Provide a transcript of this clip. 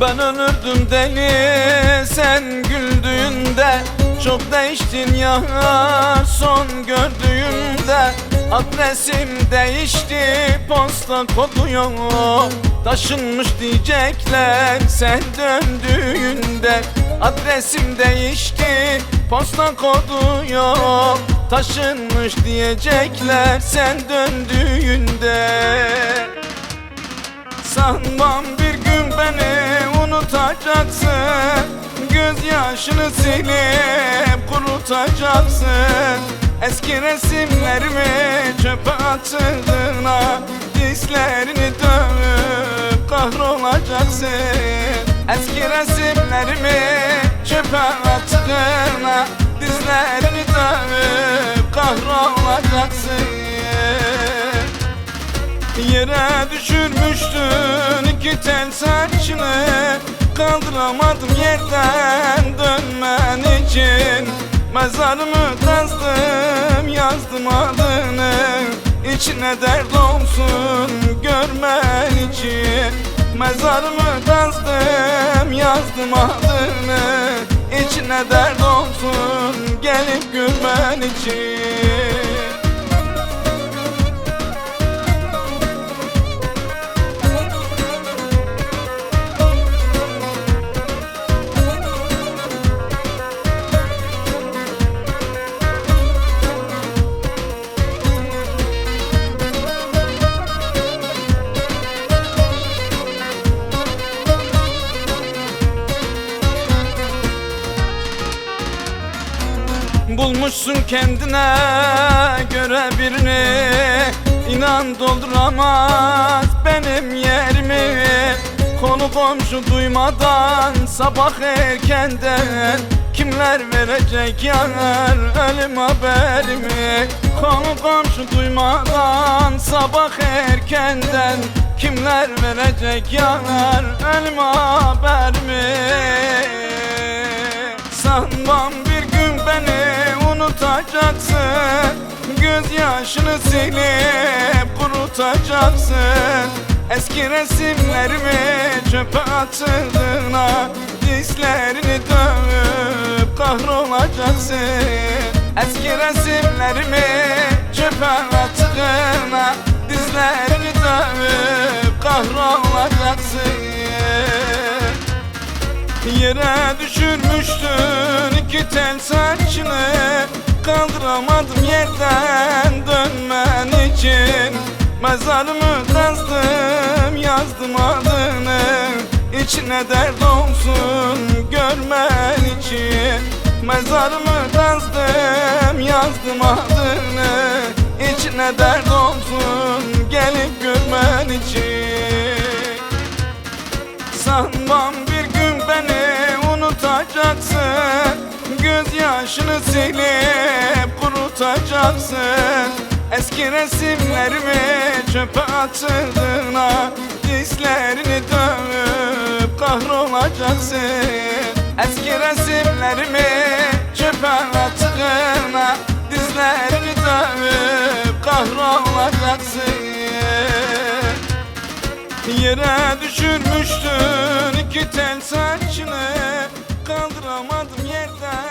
Ben ölürdüm deli sen güldüğünde Çok değiştin ya son gördüğümde Adresim değişti posta kodu Taşınmış diyecekler sen döndüğünde Adresim değişti posta kodu Taşınmış diyecekler sen döndüğünde. Sanmam beni unutacaksın Gözyaşını silip kurutacaksın. Eski resimlerimi çöpe attığına Dizlerini dövüp kahrolacaksın. Eski resimlerimi çöpe attığına Dizlerini dövüp kahrolacaksın. Yere düşürmüştün iki tel saçını Kaldıramadım yerden dönmen için. Mezarımı kazdım yazdım adını. İçine dert olsun görmen için. Mezarımı kazdım yazdım adını. İçine dert olsun gelip gülmen için Bulmuşsun kendine göre birini. İnan dolduramaz benim yerimi. Konu komşu duymadan sabah erkenden Kimler verecek yanar ölüm haberimi Konu komşu duymadan sabah erkenden Kimler verecek yanar ölüm haberimi Sanmam beni unutacaksın. Gözyaşını silip kurutacaksın. Eski resimlerimi çöpe attığına Dizlerini dövüp kahrolacaksın. Eski resimlerimi çöpe attığına Dizlerini dövüp kahrolacaksın Yere düşürmüştün iki tel saçını. Kaldıramadım yerden dönmen için. Mezarımı kazdım yazdım adını. İçine dert olsun görmen için. Mezarımı kazdım yazdım adını. İçine dert olsun gelip görmen için. Sanmam unutacaksın Gözyaşını silip kurutacaksın Eski resimlerimi çöpe attığına Dizlerini dövüp kahrolacaksın. Eski resimlerimi çöpe attığına Dizlerini dövüp kahrolacaksın. Yere düşürmüştün iki tel saçını Kaldıramadım yerden